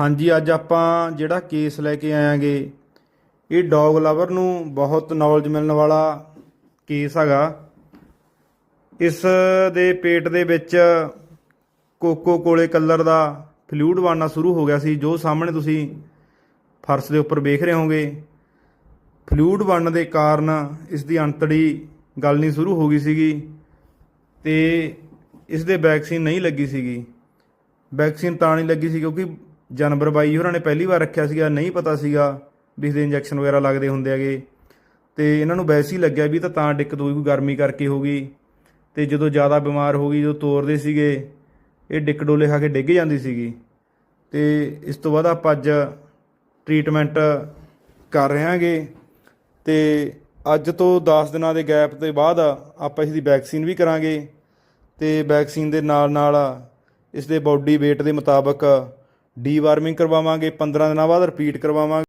ਹਾਂਜੀ, ਅੱਜ ਆਪਾਂ ਜਿਹੜਾ ਕੇਸ ਲੈ ਕੇ ਆਇਆਂਗੇ, ਇਹ ਡੌਗ ਲਵਰ ਨੂੰ ਬਹੁਤ ਨੌਲੇਜ ਮਿਲਣ ਵਾਲਾ ਕੇਸ ਹੈਗਾ। ਇਸ ਦੇ ਪੇਟ ਦੇ ਵਿੱਚ ਕੋਕੋ ਕੋਲੇ ਕਲਰ ਦਾ ਫਲੂਇਡ ਬਣਨਾ ਸ਼ੁਰੂ ਹੋ ਗਿਆ ਸੀ, ਜੋ ਸਾਹਮਣੇ ਤੁਸੀਂ ਫਰਸ਼ ਦੇ ਉੱਪਰ ਵੇਖ ਰਹੇ ਹੋਗੇ ਫਲੂਇਡ ਬਣਨ ਦੇ ਕਾਰਨ ਇਸ ਦੀ ਅੰਤੜੀ ਗਲਣੀ ਸ਼ੁਰੂ ਹੋ ਗਈ ਸੀਗੀ ਤੇ ਇਸ ਦੇ ਵੈਕਸੀਨ ਨਹੀਂ ਲੱਗੀ ਸੀਗੀ। ਵੈਕਸੀਨ ਤਾਂ ਨਹੀਂ ਲੱਗੀ ਸੀ ਕਿਉਂਕਿ ਜਾਨਵਰ ਬਾਈ ਹੋਰਾਂ ਨੇ ਪਹਿਲੀ ਵਾਰ ਰੱਖਿਆ ਸੀਗਾ, ਨਹੀਂ ਪਤਾ ਸੀਗਾ ਵੀ ਇਸਦੇ ਇੰਜੈਕਸ਼ਨ ਵਗੈਰਾ ਲੱਗਦੇ ਹੁੰਦੇ ਹੈਗੇ। ਤੇ ਇਹਨਾਂ ਨੂੰ ਵੈਸੇ ਹੀ ਲੱਗਿਆ ਵੀ ਤਾਂ ਤਾਂ ਦਿੱਕਤ ਹੋਈ ਕੋਈ ਗਰਮੀ ਕਰਕੇ ਹੋ ਗਈ। ਤੇ ਜਦੋਂ ਜ਼ਿਆਦਾ ਬਿਮਾਰ ਹੋ ਗਈ, ਜਦੋਂ ਤੋਰਦੇ ਸੀਗੇ, ਇਹ ਡਿੱਕ ਡੋਲੇ ਖਾ ਕੇ ਡਿੱਗ ਜਾਂਦੀ ਸੀਗੀ। ਤੇ ਇਸ ਤੋਂ ਬਾਅਦ ਆਪਾਂ ਅੱਜ ਟ੍ਰੀਟਮੈਂਟ ਕਰ ਰਹੇ ਹਾਂਗੇ। ਤੇ ਅੱਜ ਤੋਂ 10 ਦਿਨਾਂ ਦੇ ਗੈਪ ਦੇ ਬਾਅਦ ਆਪਾਂ ਇਸ ਦੀ ਵੈਕਸੀਨ ਵੀ ਕਰਾਂਗੇ। ਤੇ ਵੈਕਸੀਨ ਦੇ ਨਾਲ ਨਾਲ ਇਸ ਦੇ ਬਾਡੀ weight ਦੇ ਮੁਤਾਬਕ ਡੀਵਾਰਮਿੰਗ ਕਰਵਾਵਾਂਗੇ 15 ਦਿਨਾਂ ਬਾਅਦ ਰਿਪੀਟ ਕਰਵਾਵਾਂਗੇ।